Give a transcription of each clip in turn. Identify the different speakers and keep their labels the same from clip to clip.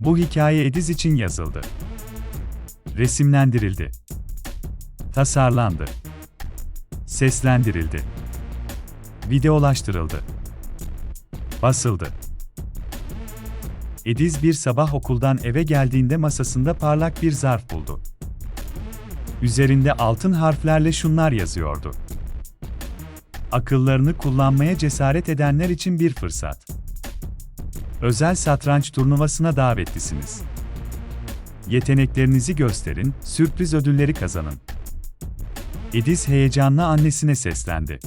Speaker 1: Bu hikaye Ediz için yazıldı. Resimlendirildi. Tasarlandı. Seslendirildi. Videolaştırıldı. Basıldı. Ediz bir sabah okuldan eve geldiğinde masasında parlak bir zarf buldu. Üzerinde altın harflerle şunlar yazıyordu. Akıllarını kullanmaya cesaret edenler için bir fırsat. Özel satranç turnuvasına davetlisiniz. Yeteneklerinizi gösterin, sürpriz ödülleri kazanın. Ediz heyecanla annesine seslendi.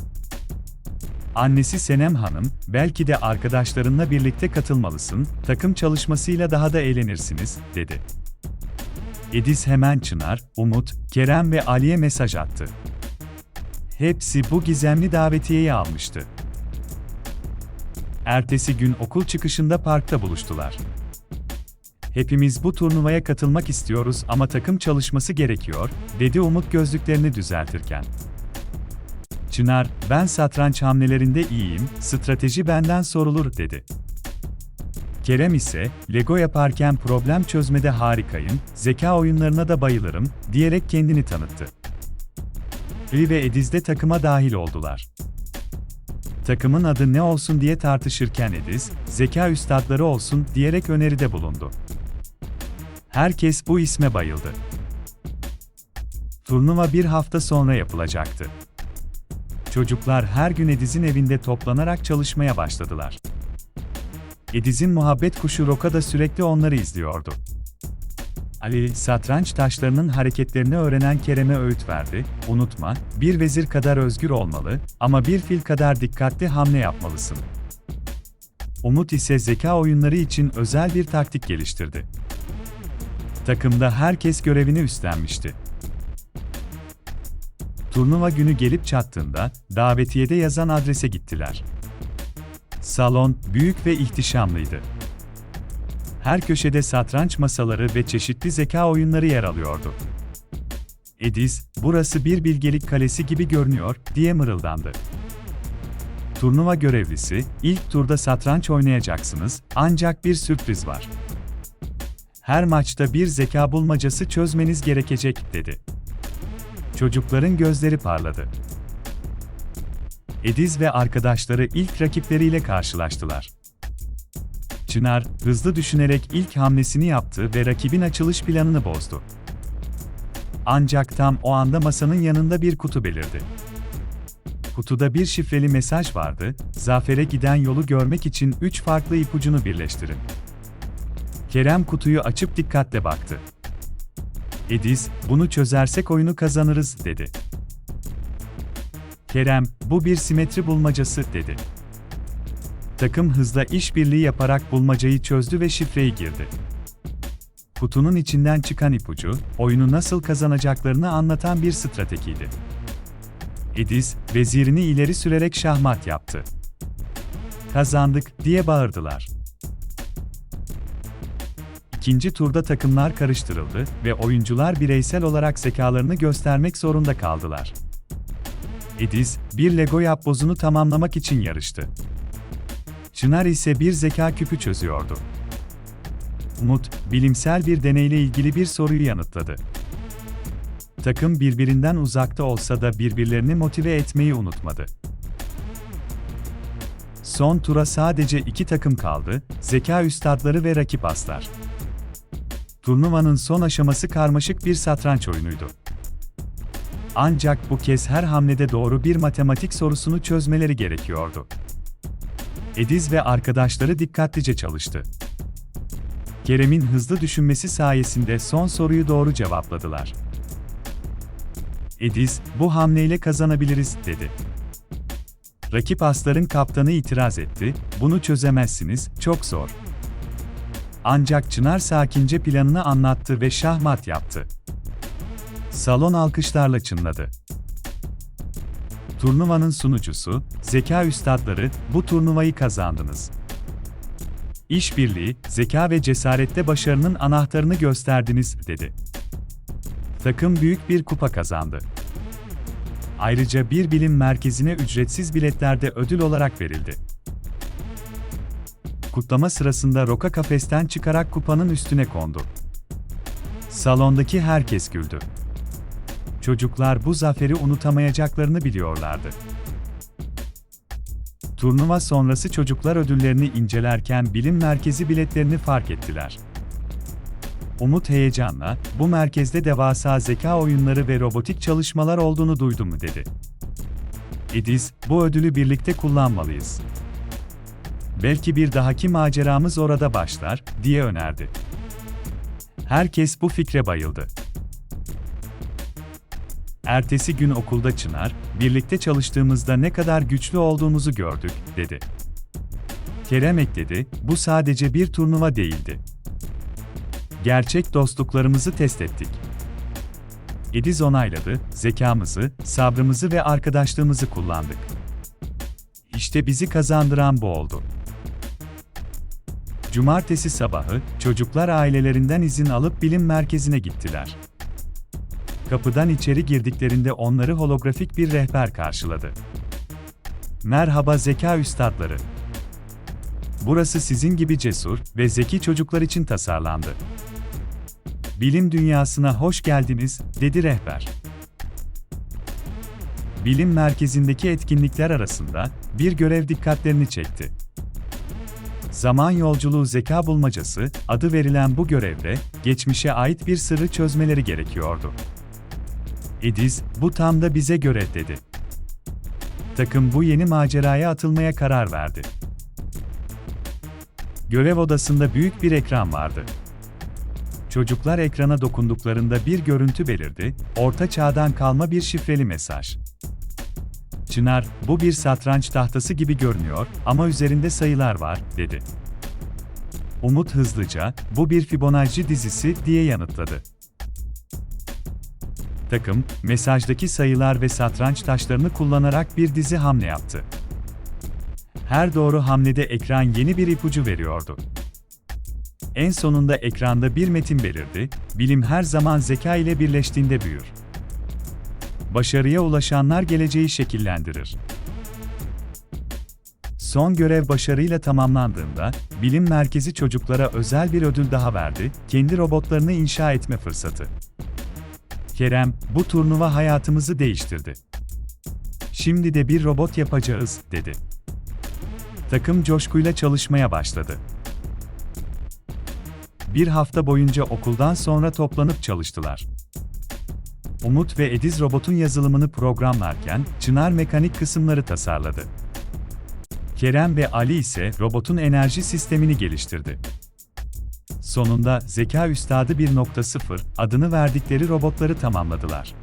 Speaker 1: Annesi Senem Hanım, belki de arkadaşlarınla birlikte katılmalısın, takım çalışmasıyla daha da eğlenirsiniz, dedi. Ediz hemen Çınar, Umut, Kerem ve Ali'ye mesaj attı. Hepsi bu gizemli davetiyeyi almıştı. Ertesi gün okul çıkışında parkta buluştular. Hepimiz bu turnuvaya katılmak istiyoruz ama takım çalışması gerekiyor, dedi Umut gözlüklerini düzeltirken. Çınar, ben satranç hamlelerinde iyiyim, strateji benden sorulur, dedi. Kerem ise, Lego yaparken problem çözmede harikayım, zeka oyunlarına da bayılırım, diyerek kendini tanıttı. Ali ve Ediz de takıma dahil oldular. Takımın adı ne olsun diye tartışırken Ediz, zeka üstadları olsun diyerek öneride bulundu. Herkes bu isme bayıldı. Turnuva bir hafta sonra yapılacaktı. Çocuklar her gün Ediz'in evinde toplanarak çalışmaya başladılar. Ediz'in muhabbet kuşu Roka da sürekli onları izliyordu. Ali, satranç taşlarının hareketlerini öğrenen Kerem'e öğüt verdi. Unutma, bir vezir kadar özgür olmalı ama bir fil kadar dikkatli hamle yapmalısın. Umut ise zeka oyunları için özel bir taktik geliştirdi. Takımda herkes görevini üstlenmişti. Turnuva günü gelip çattığında, davetiyede yazan adrese gittiler. Salon, büyük ve ihtişamlıydı. Her köşede satranç masaları ve çeşitli zeka oyunları yer alıyordu. Ediz, burası bir bilgelik kalesi gibi görünüyor, diye mırıldandı. Turnuva görevlisi, ilk turda satranç oynayacaksınız, ancak bir sürpriz var. Her maçta bir zeka bulmacası çözmeniz gerekecek, dedi. Çocukların gözleri parladı. Ediz ve arkadaşları ilk rakipleriyle karşılaştılar. Çınar, hızlı düşünerek ilk hamlesini yaptı ve rakibin açılış planını bozdu. Ancak tam o anda masanın yanında bir kutu belirdi. Kutuda bir şifreli mesaj vardı, zafere giden yolu görmek için üç farklı ipucunu birleştirin. Kerem kutuyu açıp dikkatle baktı. Ediz, bunu çözersek oyunu kazanırız, dedi. Kerem, bu bir simetri bulmacası, dedi. Takım hızla işbirliği yaparak bulmacayı çözdü ve şifreyi girdi. Kutunun içinden çıkan ipucu, oyunu nasıl kazanacaklarını anlatan bir stratejiydi. Ediz, vezirini ileri sürerek şahmat yaptı. Kazandık, diye bağırdılar. İkinci turda takımlar karıştırıldı ve oyuncular bireysel olarak zekalarını göstermek zorunda kaldılar. Ediz, bir Lego yapbozunu tamamlamak için yarıştı. Çınar ise bir zeka küpü çözüyordu. Umut, bilimsel bir deneyle ilgili bir soruyu yanıtladı. Takım birbirinden uzakta olsa da birbirlerini motive etmeyi unutmadı. Son tura sadece iki takım kaldı, zeka üstadları ve rakip aslar. Turnuvanın son aşaması karmaşık bir satranç oyunuydu. Ancak bu kez her hamlede doğru bir matematik sorusunu çözmeleri gerekiyordu. Ediz ve arkadaşları dikkatlice çalıştı. Kerem'in hızlı düşünmesi sayesinde son soruyu doğru cevapladılar. Ediz, bu hamleyle kazanabiliriz, dedi. Rakip asların kaptanı itiraz etti, bunu çözemezsiniz, çok zor. Ancak Çınar sakince planını anlattı ve şahmat yaptı. Salon alkışlarla çınladı. Turnuvanın sunucusu, zeka üstadları, bu turnuvayı kazandınız. İşbirliği, zeka ve cesarette başarının anahtarını gösterdiniz, dedi. Takım büyük bir kupa kazandı. Ayrıca bir bilim merkezine ücretsiz biletlerde ödül olarak verildi. Kutlama sırasında Roka kafesten çıkarak kupanın üstüne kondu. Salondaki herkes güldü. Çocuklar bu zaferi unutamayacaklarını biliyorlardı. Turnuva sonrası çocuklar ödüllerini incelerken bilim merkezi biletlerini fark ettiler. Umut heyecanla, bu merkezde devasa zeka oyunları ve robotik çalışmalar olduğunu duydum dedi. Ediz, bu ödülü birlikte kullanmalıyız. Belki bir dahaki maceramız orada başlar, diye önerdi. Herkes bu fikre bayıldı. Ertesi gün okulda Çınar, birlikte çalıştığımızda ne kadar güçlü olduğumuzu gördük, dedi. Kerem ekledi, bu sadece bir turnuva değildi. Gerçek dostluklarımızı test ettik. Ediz onayladı, zekamızı, sabrımızı ve arkadaşlığımızı kullandık. İşte bizi kazandıran bu oldu. Cumartesi sabahı, çocuklar ailelerinden izin alıp bilim merkezine gittiler. Kapıdan içeri girdiklerinde onları holografik bir rehber karşıladı. Merhaba zeka üstadları. Burası sizin gibi cesur ve zeki çocuklar için tasarlandı. Bilim dünyasına hoş geldiniz, dedi rehber. Bilim merkezindeki etkinlikler arasında bir görev dikkatlerini çekti. Zaman yolculuğu zeka bulmacası adı verilen bu görevde geçmişe ait bir sırrı çözmeleri gerekiyordu. Ediz, bu tam da bize göre dedi. Takım bu yeni maceraya atılmaya karar verdi. Görev odasında büyük bir ekran vardı. Çocuklar ekrana dokunduklarında bir görüntü belirdi, orta çağdan kalma bir şifreli mesaj. Çınar, bu bir satranç tahtası gibi görünüyor ama üzerinde sayılar var, dedi. Umut hızlıca, bu bir Fibonacci dizisi diye yanıtladı. Takım, mesajdaki sayılar ve satranç taşlarını kullanarak bir dizi hamle yaptı. Her doğru hamlede ekran yeni bir ipucu veriyordu. En sonunda ekranda bir metin belirdi, bilim her zaman zeka ile birleştiğinde büyür. Başarıya ulaşanlar geleceği şekillendirir. Son görev başarıyla tamamlandığında, bilim merkezi çocuklara özel bir ödül daha verdi, kendi robotlarını inşa etme fırsatı. Kerem, bu turnuva hayatımızı değiştirdi. Şimdi de bir robot yapacağız, dedi. Takım coşkuyla çalışmaya başladı. Bir hafta boyunca okuldan sonra toplanıp çalıştılar. Umut ve Ediz robotun yazılımını programlarken, Çınar mekanik kısımları tasarladı. Kerem ve Ali ise robotun enerji sistemini geliştirdi. Sonunda Zeka Üstadı 1.0 adını verdikleri robotları tamamladılar.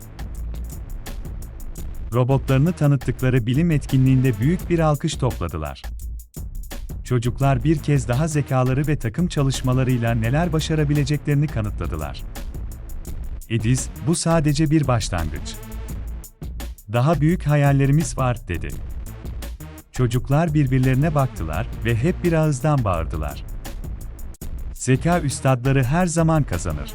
Speaker 1: Robotlarını tanıttıkları bilim etkinliğinde büyük bir alkış topladılar. Çocuklar bir kez daha zekaları ve takım çalışmalarıyla neler başarabileceklerini kanıtladılar. Ediz, bu sadece bir başlangıç. Daha büyük hayallerimiz var, dedi. Çocuklar birbirlerine baktılar ve hep bir ağızdan bağırdılar. Zeka üstadları her zaman kazanır.